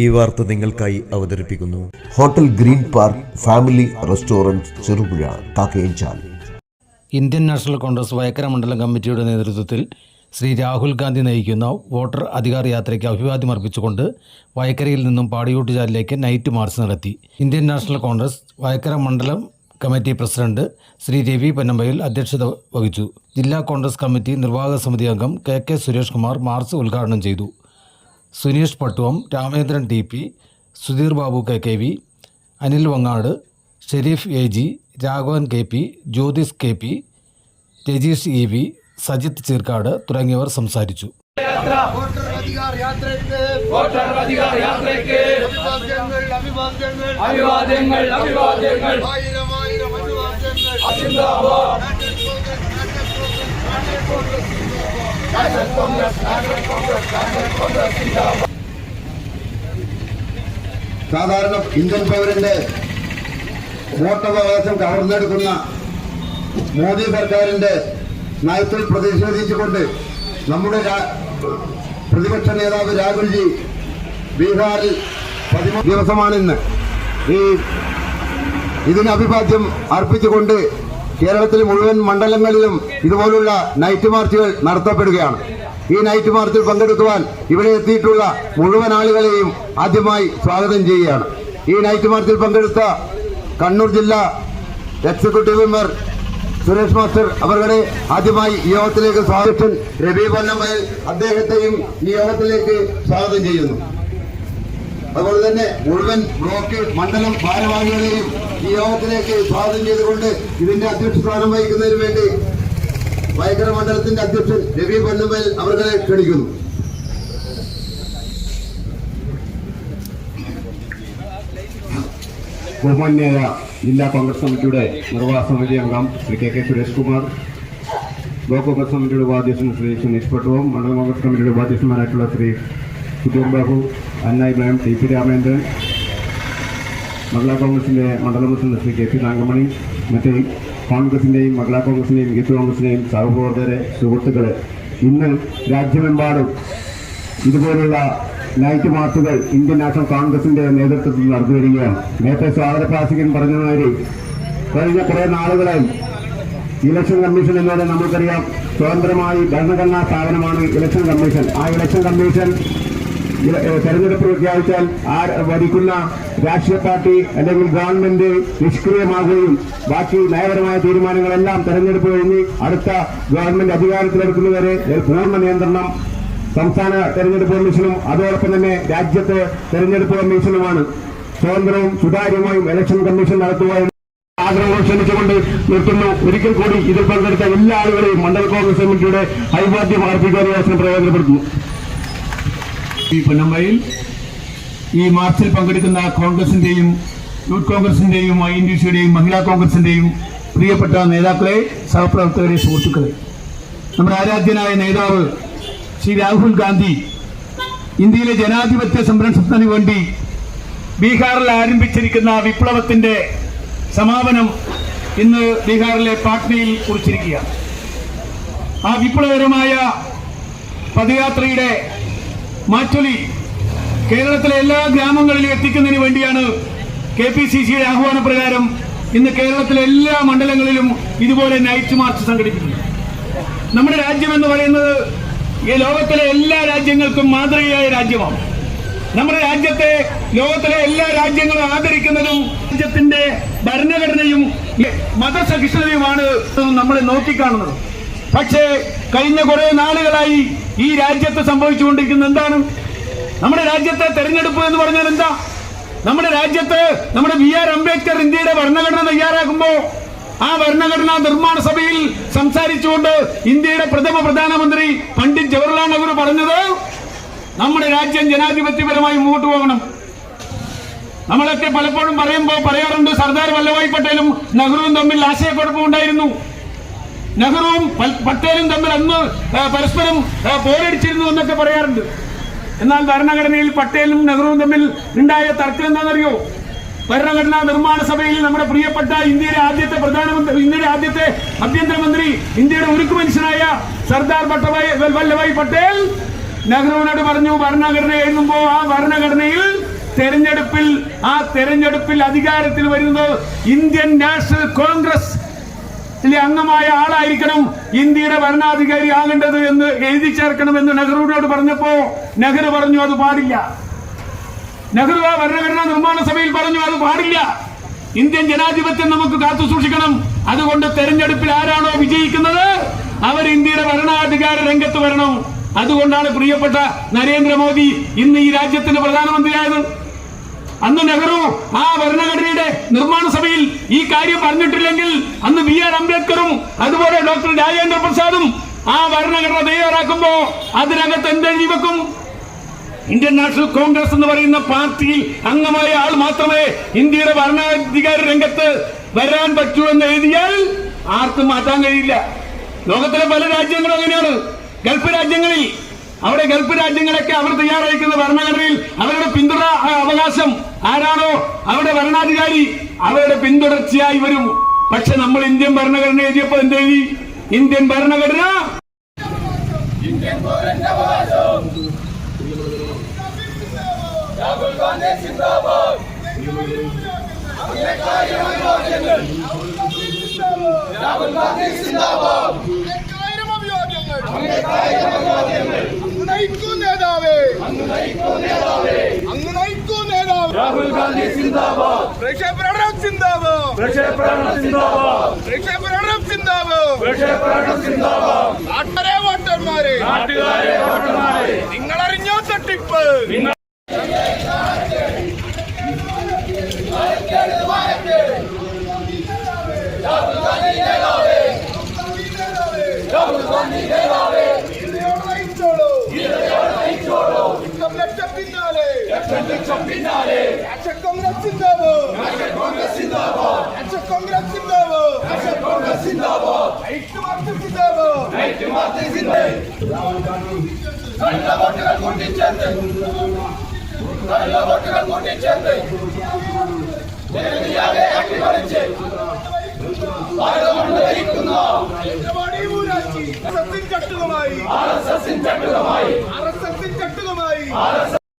ഈ വാർത്ത നിങ്ങൾക്കായി അവതരിപ്പിക്കുന്നു. Hotel green park family restaurant Cherupuzha Kakkayanchal. Indian National Congress Vayakkara മണ്ഡലം കമ്മിറ്റിയുടെ നേതൃത്വത്തിൽ ശ്രീ രാഹുൽ ഗാന്ധി നയിക്കുന്ന വോട്ടർ അധികാർ യാത്രയ്ക്ക് അഭിവാദ്യം അർപ്പിച്ചുകൊണ്ട് വയക്കരയിൽ നിന്നും പാടിയൂട്ടുചാലിലേക്ക് നൈറ്റ് മാർച്ച് നടത്തി. ഇന്ത്യൻ നാഷണൽ കോൺഗ്രസ് വയക്കര മണ്ഡലം കമ്മിറ്റി പ്രസിഡന്റ് ശ്രീ രവി പന്നമ്പയിൽ അധ്യക്ഷത വഹിച്ചു. ജില്ലാ കോൺഗ്രസ് കമ്മിറ്റി നിർവാഹക സമിതി അംഗം K K Suresh Kumar march ഉദ്ഘാടനം ചെയ്തു. Suneesh Pattuvam Ramendran T P Sudheer Babu K K V Anil Vangad Shareef A G Raghavan K P Jyothis K P Rajeesh E V Sajith Cheerkkad തുടങ്ങിയവർ സംസാരിച്ചു. അഭിവാദ്യങ്ങൾ അഭിവാദ്യങ്ങൾ സാധാരണ Indian പൗരന്റെ വോട്ടവകാശം കവർന്നെടുക്കുന്ന മോദി സർക്കാരിന്റെ നയത്തിൽ പ്രതിഷേധിച്ചുകൊണ്ട് നമ്മുടെ പ്രതിപക്ഷ നേതാവ് രാഹുൽജി ബീഹാറിൽ പതിമൂന്ന് ദിവസമാണിന്ന് ഈ ഇതിന് അഭിവാദ്യം അർപ്പിച്ചുകൊണ്ട് കേരളത്തിൽ മുഴുവൻ മണ്ഡലങ്ങളിലും ഇതുപോലുള്ള നൈറ്റ് മാർച്ചുകൾ നടത്തപ്പെടുകയാണ്. ഈ നൈറ്റ് മാർച്ചിൽ പങ്കെടുക്കുവാൻ ഇവിടെ എത്തിയിട്ടുള്ള മുഴുവൻ ആളുകളെയും ആദ്യമായി സ്വാഗതം ചെയ്യുകയാണ്. ഈ നൈറ്റ് മാർച്ചിൽ പങ്കെടുത്ത കണ്ണൂർ ജില്ലാ എക്സിക്യൂട്ടീവ് മെമ്പർ സുരേഷ് മാസ്റ്റർ അവരുടെ ആദ്യമായി ഈ യോഗത്തിലേക്ക് സ്വാഗതം. രവി പൊന്നമ്മയിൽ അദ്ദേഹത്തെയും ഈ യോഗത്തിലേക്ക് സ്വാഗതം ചെയ്യുന്നു. അതുപോലെ തന്നെ മുഴുവൻ ബ്ലോക്ക് മണ്ഡലം ഭാരവാഹികളെയും ഈ യോഗത്തിലേക്ക് സ്വാഗതം ചെയ്തുകൊണ്ട് ഇതിന്റെ അധ്യക്ഷ സ്ഥാനം വഹിക്കുന്നതിന് വേണ്ടി വൈകര മണ്ഡലത്തിന്റെ അധ്യക്ഷൻ രവി പൊന്നമ്മൽ അവരെ ക്ഷണിക്കുന്നു. ബഹുമാന്യായ ജില്ലാ കോൺഗ്രസ് കമ്മിറ്റിയുടെ നിർവാഹ സമിതി അംഗം Shri K K Suresh Kumar block Congress കമ്മിറ്റിയുടെ ഉപാധ്യക്ഷൻ ശ്രീ സുനീഷ് പട്ടുവും മണ്ഡലം കോൺഗ്രസ് കമ്മിറ്റിയുടെ ഉപാധ്യക്ഷന്മാരായിട്ടുള്ള ശ്രീ സുധീർ ബാബു അന്ന ഇബ്രാഹിം ടി പി രാമേന്ദ്രൻ മഹിളാ കോൺഗ്രസിന്റെ മണ്ഡലം president Shri K P Nagamani മറ്റ് കോൺഗ്രസിന്റെയും മഹിളാ കോൺഗ്രസിന്റെയും യൂത്ത് കോൺഗ്രസിന്റെയും സഹപ്രവർത്തകരെ സുഹൃത്തുക്കളെ ഇന്ന് രാജ്യമെമ്പാടും ഇതുപോലുള്ള നൈറ്റ് മാർച്ചുകൾ ഇന്ത്യൻ നാഷണൽ കോൺഗ്രസിന്റെ നേതൃത്വത്തിൽ നടന്നു വരികയാണ് നേരത്തെ സ്വാഗത പ്രാസികൻ പറഞ്ഞമാതിരി കഴിഞ്ഞ കുറേ നാളുകളായി ഇലക്ഷൻ കമ്മീഷൻ എന്നോട് നമുക്കറിയാം സ്വതന്ത്രമായി ഭരണഘടനാ സ്ഥാപനമാണ് ഇലക്ഷൻ കമ്മീഷൻ. ആ ഇലക്ഷൻ കമ്മീഷൻ തെരഞ്ഞെടുപ്പ് പ്രഖ്യാപിച്ചാൽ ആ ഭരിക്കുന്ന രാഷ്ട്രീയ പാർട്ടി അല്ലെങ്കിൽ ഗവൺമെന്റ് നിഷ്ക്രിയമാകുകയും ബാക്കി നയപരമായ തീരുമാനങ്ങളെല്ലാം തെരഞ്ഞെടുപ്പ് കഴിഞ്ഞ് അടുത്ത ഗവൺമെന്റ് അധികാരത്തിലെടുക്കുന്നവരെ പൂർണ നിയന്ത്രണം സംസ്ഥാന തെരഞ്ഞെടുപ്പ് കമ്മീഷനും അതോടൊപ്പം തന്നെ രാജ്യത്തെ തെരഞ്ഞെടുപ്പ് കമ്മീഷനുമാണ്. സ്വതന്ത്രവും സുതാര്യമായും ഇലക്ഷൻ കമ്മീഷൻ നടത്തുക എന്ന് ആഗ്രഹം ക്ഷണിച്ചുകൊണ്ട് നിർത്തുന്നു. ഒരിക്കൽ കൂടി ഇതിൽ പങ്കെടുത്ത എല്ലാ ആളുകളെയും മണ്ഡല കോൺഗ്രസ് കമ്മിറ്റിയുടെ ഐവാദ്യം അർപ്പിക്കാൻ പ്രയോജനപ്പെടുത്തുന്നു. ഈ പൊന്നമ്മയിൽ ഈ മാർച്ചിൽ പങ്കെടുക്കുന്ന കോൺഗ്രസിന്റെയും യൂത്ത് കോൺഗ്രസിന്റെയും ഐ എൻ ഡി സിയുടെയും മഹിളാ കോൺഗ്രസിന്റെയും പ്രിയപ്പെട്ട നേതാക്കളെ സഹപ്രവർത്തകരെ സുഹൃത്തുക്കളെ. നമ്മുടെ ആരാധ്യനായ നേതാവ് ശ്രീ രാഹുൽ ഗാന്ധി ഇന്ത്യയിലെ ജനാധിപത്യ സംരക്ഷണത്തിന് വേണ്ടി ബീഹാറിൽ ആരംഭിച്ചിരിക്കുന്ന വിപ്ലവത്തിന്റെ സമാപനം ഇന്ന് ബീഹാറിലെ പാട്നയിൽ കുറിച്ചിരിക്കുകയാണ്. ആ വിപ്ലവകരമായ പദയാത്രയുടെ മാറ്റൊലി കേരളത്തിലെ എല്ലാ ഗ്രാമങ്ങളിലും എത്തിക്കുന്നതിന് വേണ്ടിയാണ് കെ പി സി സിയുടെ ആഹ്വാന പ്രകാരം ഇന്ന് കേരളത്തിലെ എല്ലാ മണ്ഡലങ്ങളിലും ഇതുപോലെ നൈറ്റ് മാർച്ച് സംഘടിപ്പിക്കുന്നത്. നമ്മുടെ രാജ്യം എന്ന് പറയുന്നത് ഈ ലോകത്തിലെ എല്ലാ രാജ്യങ്ങൾക്കും മാതൃകയായ രാജ്യമാണ്. നമ്മുടെ രാജ്യത്തെ ലോകത്തിലെ എല്ലാ രാജ്യങ്ങളും ആദരിക്കുന്നതും രാജ്യത്തിന്റെ ഭരണഘടനയും മതസഹിഷ്ണുതയുമാണ് നമ്മൾ നോക്കിക്കാണുന്നത്. പക്ഷേ കഴിഞ്ഞ കുറേ നാളുകളായി ഈ രാജ്യത്ത് സംഭവിച്ചുകൊണ്ടിരിക്കുന്നത് എന്താണ്? നമ്മുടെ രാജ്യത്തെ തെരഞ്ഞെടുപ്പ് എന്ന് പറഞ്ഞാൽ എന്താ? നമ്മുടെ രാജ്യത്ത് നമ്മുടെ ബി ആർ അംബേദ്കർ ഇന്ത്യയുടെ ഭരണഘടന തയ്യാറാക്കുമ്പോൾ ആ ഭരണഘടനാ നിർമ്മാണ സഭയിൽ സംസാരിച്ചുകൊണ്ട് ഇന്ത്യയുടെ പ്രഥമ പ്രധാനമന്ത്രി പണ്ഡിറ്റ് ജവഹർലാൽ നെഹ്റു പറഞ്ഞത് നമ്മുടെ രാജ്യം ജനാധിപത്യപരമായി മുമ്പോട്ട് പോകണം. നമ്മളൊക്കെ പലപ്പോഴും പറയുമ്പോൾ പറയാറുണ്ട് സർദാർ വല്ലഭായ് പട്ടേലും നെഹ്റുവും തമ്മിൽ ആശയക്കുഴപ്പമുണ്ടായിരുന്നു. നെഹ്റുവും പട്ടേലും തമ്മിൽ അന്ന് പരസ്പരം പോരടിച്ചിരുന്നു എന്നൊക്കെ പറയാറുണ്ട്. എന്നാൽ ഭരണഘടനയിൽ പട്ടേലും നെഹ്റുവും തമ്മിൽ ഉണ്ടായ തർക്കം എന്താണെന്നറിയോ? ഭരണഘടനാ നിർമ്മാണ സഭയിൽ നമ്മുടെ പ്രിയപ്പെട്ട ഇന്ത്യയുടെ ആദ്യത്തെ പ്രധാനമന്ത്രി ഇന്ത്യയുടെ ആദ്യത്തെ ആഭ്യന്തരമന്ത്രി ഇന്ത്യയുടെ ഉരുക്കു മനുഷ്യനായ സർദാർ പട്ടഭായ് വല്ലഭായ് പട്ടേൽ നെഹ്റുവിനോട് പറഞ്ഞു ഭരണഘടന എഴുതുമ്പോൾ ആ ഭരണഘടനയിൽ തെരഞ്ഞെടുപ്പിൽ ആ തെരഞ്ഞെടുപ്പിൽ അധികാരത്തിൽ വരുന്നത് ഇന്ത്യൻ നാഷണൽ കോൺഗ്രസ് ിലെ അംഗമായ ആളായിരിക്കണം ഇന്ത്യയുടെ ഭരണാധികാരി ആകേണ്ടത് എന്ന് എഴുതി ചേർക്കണമെന്ന് നെഹ്റുവിനോട് പറഞ്ഞപ്പോ നെഹ്റു പറഞ്ഞു അത് പാടില്ല. നെഹ്റു ആ ഭരണഘടനാ നിർമ്മാണ സഭയിൽ പറഞ്ഞു അത് പാടില്ല. ഇന്ത്യൻ ജനാധിപത്യം നമുക്ക് കാത്തു സൂക്ഷിക്കണം. അതുകൊണ്ട് തെരഞ്ഞെടുപ്പിൽ ആരാണോ വിജയിക്കുന്നത്? അവർ ഇന്ത്യയുടെ ഭരണാധികാര രംഗത്ത് വരണം. അതുകൊണ്ടാണ് പ്രിയപ്പെട്ട നരേന്ദ്രമോദി ഇന്ന് ഈ രാജ്യത്തിന്റെ പ്രധാനമന്ത്രിയായത്. അന്ന് നെഹ്റു ആ ഭരണഘടനയുടെ നിർമ്മാണ സഭയിൽ ഈ കാര്യം പറഞ്ഞിട്ടില്ലെങ്കിൽ അന്ന് ബി ആർ അംബേദ്കറും അതുപോലെ ഡോക്ടർ രാജേന്ദ്ര പ്രസാദും ആ ഭരണഘടന തയ്യാറാക്കുമ്പോ അതിനകത്ത് എന്തെഴുതി വെക്കും? ഇന്ത്യൻ നാഷണൽ കോൺഗ്രസ് എന്ന് പറയുന്ന പാർട്ടിയിൽ അംഗമായ ആൾ മാത്രമേ ഇന്ത്യയുടെ ഭരണാധികാര രംഗത്ത് വരാൻ പറ്റൂ എന്ന് എഴുതിയാൽ ആർക്കും മാറ്റാൻ കഴിയില്ല. ലോകത്തിലെ പല രാജ്യങ്ങളും അങ്ങനെയാണ്. ഗൾഫ് രാജ്യങ്ങളിൽ അവിടെ ഗൾഫ് രാജ്യങ്ങളൊക്കെ അവർ തയ്യാറായിരിക്കുന്ന ഭരണഘടനയിൽ അവരുടെ പിന്തുണ അവകാശം ആരാണോ അവരുടെ ഭരണാധികാരി അവരുടെ പിന്തുടർച്ചയായി വരും പക്ഷെ നമ്മൾ ഇന്ത്യൻ ഭരണഘടന എഴുതിയപ്പോൾ എന്തെഴുതി ഇന്ത്യൻ ഭരണഘടന രാഹുൽ ഗാന്ധി സിന്ദാബാദ്. അങ്ങ് നയിക്കൂ നേതാവേ. അങ്ങ് നയിക്കൂ നേതാവേ. രാഹുൽ ഗാന്ധി സിന്ദാബാദ്. പ്രക്ഷേപണം സിന്ദാബാദ്. പ്രക്ഷേപണം സിന്ദാബാദ്. പ്രക്ഷേപണം സിന്ദാബാദ്. പ്രക്ഷേപണം സിന്ദാബാദ്. നാട്ടുകാരെ വോട്ടർമാരെ. നാട്ടുകാരെ വോട്ടർമാരെ. നിങ്ങൾ അറിഞ്ഞോ തട്ടിപ്പ് രാഷ്ട്ര കോൺഗ്രസ് സിന്ദാബാദ്. രാഷ്ട്ര കോൺഗ്രസ് സിന്ദാബാദ്. ഐക്യമാർച്ച് സിന്ദാബാദ്. നല്ല വോട്ടുകൾ കൂട്ടിച്ചേർത്ത് നല്ല വോട്ടുകൾ കൂട്ടിച്ചേർത്ത് ജനവിധിയാകെ അട്ടിമറിച്ച് ഭാരതമണ്ണ് ഭരിക്കുന്ന Narendra Modi ഊരാച്ചി. RSS ചട്ടുകമായി R S എസിൻ ചട്ടുകമായി RSS ചട്ടുകമായി